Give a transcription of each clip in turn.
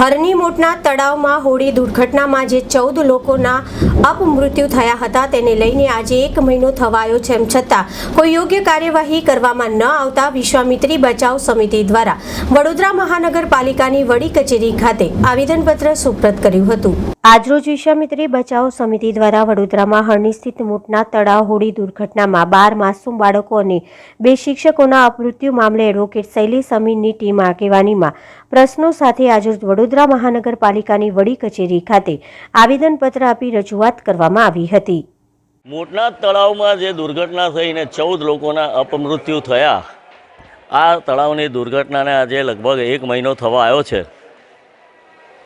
હરની મોટના તળાવમાં હોડી દુર્ઘટનામાં જે ચૌદ લોકોના અપમૃત્યુ થયા હતા, તેને લઈને આજે એક મહિનો થવાયો છે. એમ છતાં, કોઈ યોગ્ય કાર્યવાહી કરવામાં ન આવતા વિશ્વામિત્રી બચાવ સમિતિ દ્વારા વડોદરા મહાનગરપાલિકાની વડી કચેરી ખાતે આવેદનપત્ર સુપ્રત કર્યું હતું. આજરોજ વિશ્વામિત્રી બચાવ સમિતિ દ્વારા વડોદરામાં હરણી સ્થિત મોટના તળાવ હોડી દુર્ઘટનામાં બાર માસૂમ બાળકો અને બે શિક્ષકોના અપમૃત્યુ મામલે એડવોકેટ શૈલી સમીરની ટીમ આગેવાનીમાં પ્રશ્નો સાથે આજરોજ વડોદરા મહાનગરપાલિકાની વડી કચેરી ખાતે આવેદનપત્ર આપી રજૂઆત કરવામાં આવી હતી. મોટના તળાવમાં જે દુર્ઘટના થઈને ચૌદ લોકોના અપમૃત્યુ થયા, આ તળાવની દુર્ઘટનાને આજે લગભગ એક મહિનો થવા આવ્યો છે.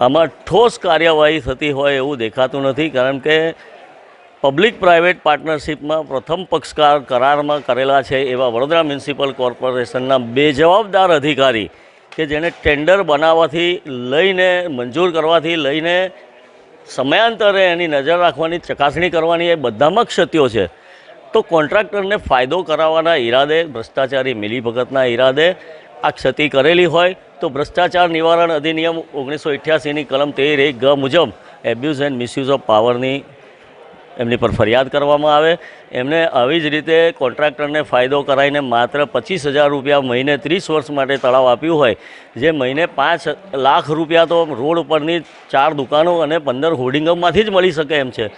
આમાં ઠોસ કાર્યવાહી થતી હોય એવું દેખાતું નથી, કારણ કે પબ્લિક પ્રાઇવેટ પાર્ટનરશિપમાં પ્રથમ પક્ષકાર કરારમાં કરેલા છે એવા વડોદરા મ્યુનિસિપલ કોર્પોરેશનના બેજવાબદાર અધિકારી કે જેણે ટેન્ડર બનાવવાથી લઈને, મંજૂર કરવાથી લઈને સમયાંતરે એની નજર રાખવાની, ચકાસણી કરવાની એ બધામાં ક્ષતિઓ છે. તો કોન્ટ્રાક્ટરને ફાયદો કરાવવાના ઈરાદે, ભ્રષ્ટાચારી મિલીભગતના ઈરાદે આ ક્ષતિ કરેલી હોય તો ભ્રષ્ટાચાર નિવારણ અધિનિયમ ઓગણીસો અઠ્યાસીની કલમ તેર એક ગ મુજબ એબ્યુઝ એન્ડ મિસયુઝ ઓફ પાવરની એમની પર ફરિયાદ કરવામાં આવે. એમને આવી જ રીતે કોન્ટ્રાક્ટરને ફાયદો કરાવીને માત્ર પચીસ હજાર રૂપિયા મહિને ત્રીસ વર્ષ માટે તળાવ આપ્યું હોય. જે મહિને પાંચ લાખ રૂપિયા તો રોડ ઉપરની ચાર દુકાનો અને પંદર હોર્ડિંગોમાંથી જ મળી શકે એમ છે.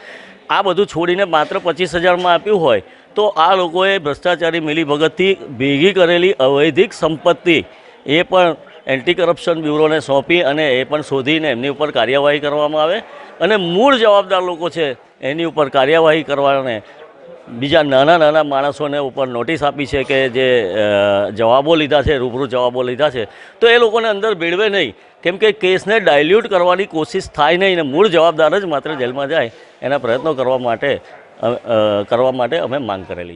આ બધું છોડીને માત્ર પચીસ હજારમાં આપ્યું હોય તો આ લોકોએ ભ્રષ્ટાચારી મિલીભગતથી ભેગી કરેલી અવૈધિક સંપત્તિ એ પણ એન્ટી કરપ્શન બ્યુરોને સોંપી અને એ પણ શોધીને એમની ઉપર કાર્યવાહી કરવામાં આવે. અને મૂળ જવાબદાર લોકો છે, એની ઉપર કાર્યવાહી કરવાને બીજા નાના નાના માણસોને ઉપર નોટિસ આપી છે કે જે જવાબો લીધા છે, રૂબરૂ જવાબો લીધા છે. તો એ લોકોને અંદર ભેળવે નહીં. કેમ કે કેસને ડાયલ્યુટ કરવાની કોશિશ થાય નહીં ને મૂળ જવાબદાર જ માત્ર જેલમાં જાય એના પ્રયત્નો કરવા માટે કરવા માટે અમે માંગ કરેલી છે.